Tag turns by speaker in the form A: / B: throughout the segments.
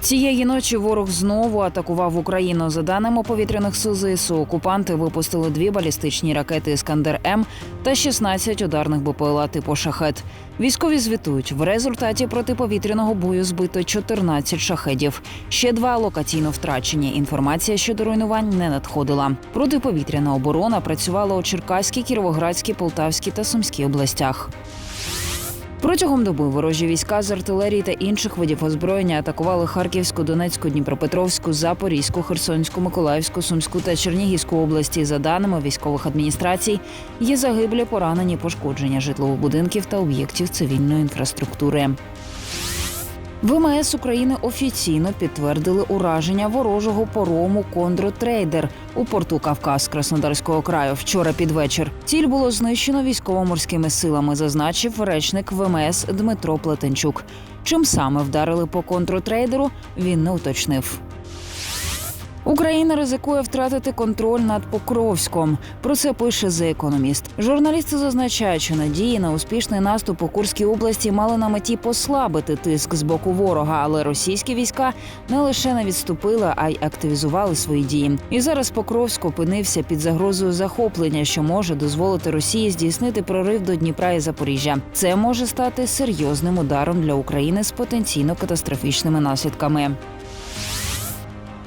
A: Цієї ночі ворог знову атакував Україну. За даними повітряних сил ЗСУ, окупанти випустили дві балістичні ракети Іскандер М та 16 ударних БПЛА типу шахет. Військові звітують, в результаті протиповітряного бою збито 14 шахедів. Ще два локаційно втрачені. Інформація щодо руйнувань не надходила. Протиповітряна оборона працювала у Черкаській, Кіровоградській, Полтавській та Сумській областях. Протягом доби ворожі війська з артилерії та інших видів озброєння атакували Харківську, Донецьку, Дніпропетровську, Запорізьку, Херсонську, Миколаївську, Сумську та Чернігівську області. За даними військових адміністрацій, є загиблі, поранені, пошкодження житлових будинків та об'єктів цивільної інфраструктури. ВМС України офіційно підтвердили ураження ворожого порому Кондротрейдер у порту Кавказ Краснодарського краю вчора під вечір. Ціль було знищено військово-морськими силами, зазначив речник ВМС Дмитро Плетенчук. Чим саме вдарили по контротрейдеру, він не уточнив. Україна ризикує втратити контроль над Покровськом. Про це пише The Economist. Журналісти зазначають, що надії на успішний наступ у Курській області мали на меті послабити тиск з боку ворога, але російські війська не лише не відступили, а й активізували свої дії. І зараз Покровськ опинився під загрозою захоплення, що може дозволити Росії здійснити прорив до Дніпра і Запоріжжя. Це може стати серйозним ударом для України з потенційно катастрофічними наслідками.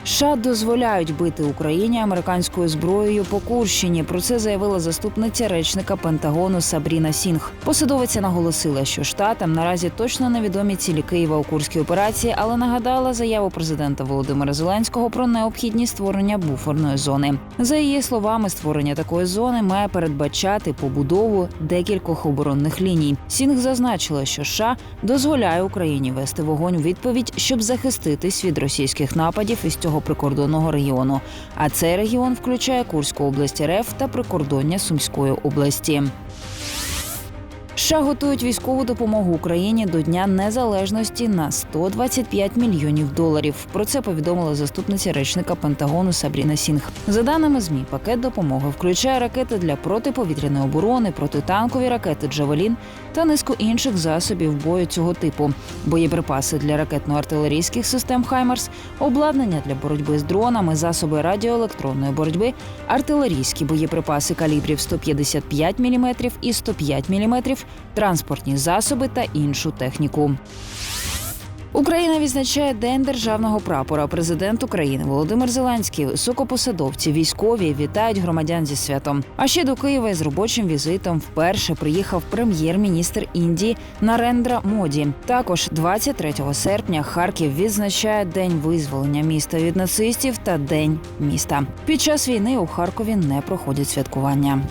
A: США дозволяють бити Україні американською зброєю по Курщині. Про це заявила заступниця речника Пентагону Сабріна Сінг. Посадовиця наголосила, що штатам наразі точно невідомі цілі Києва у курській операції, але нагадала заяву президента Володимира Зеленського про необхідність створення буферної зони. За її словами, створення такої зони має передбачати побудову декількох оборонних ліній. Сінг зазначила, що США дозволяє Україні вести вогонь у відповідь, щоб захиститись від російських нападів із цього прикордонного регіону. А цей регіон включає Курську область РФ та прикордоння Сумської області. США готують військову допомогу Україні до Дня Незалежності на 125 мільйонів доларів. Про це повідомила заступниця речника Пентагону Сабріна Сінг. За даними змі, пакет допомоги включає ракети для протиповітряної оборони, протитанкові ракети Джавелін та низку інших засобів бою цього типу, боєприпаси для ракетно-артилерійських систем Хаймарс, обладнання для боротьби з дронами, засоби радіоелектронної боротьби, артилерійські боєприпаси калібрів 155 мм і 105 мм, транспортні засоби та іншу техніку. Україна відзначає День державного прапора. Президент України Володимир Зеленський, високопосадовці, військові вітають громадян зі святом. А ще до Києва з робочим візитом вперше приїхав прем'єр-міністр Індії Нарендра Моді. Також 23 серпня Харків відзначає День визволення міста від нацистів та День міста. Під час війни у Харкові не проходять святкування.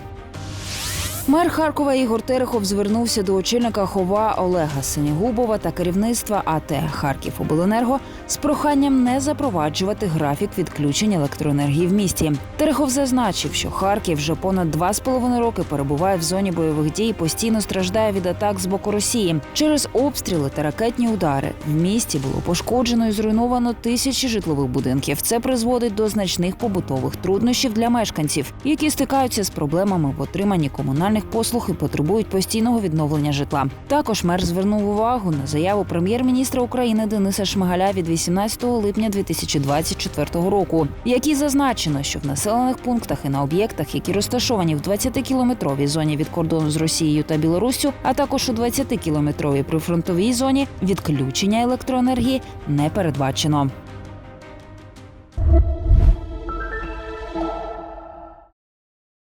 A: Мер Харкова Ігор Терехов звернувся до очільника хова Олега Синігубова та керівництва АТ Харків Обленерго з проханням не запроваджувати графік відключень електроенергії в місті. Терехов зазначив, що Харків вже понад два з половиною роки перебуває в зоні бойових дій, і постійно страждає від атак з боку Росії. Через обстріли та ракетні удари в місті було пошкоджено і зруйновано тисячі житлових будинків. Це призводить до значних побутових труднощів для мешканців, які стикаються з проблемами в отриманні комунальних послуг і потребують постійного відновлення житла. Також мер звернув увагу на заяву прем'єр-міністра України Дениса Шмигаля від 18 липня 2024 року, в якій зазначено, що в населених пунктах і на об'єктах, які розташовані в 20-кілометровій зоні від кордону з Росією та Білоруссю, а також у 20-кілометровій прифронтовій зоні, відключення електроенергії не передбачено.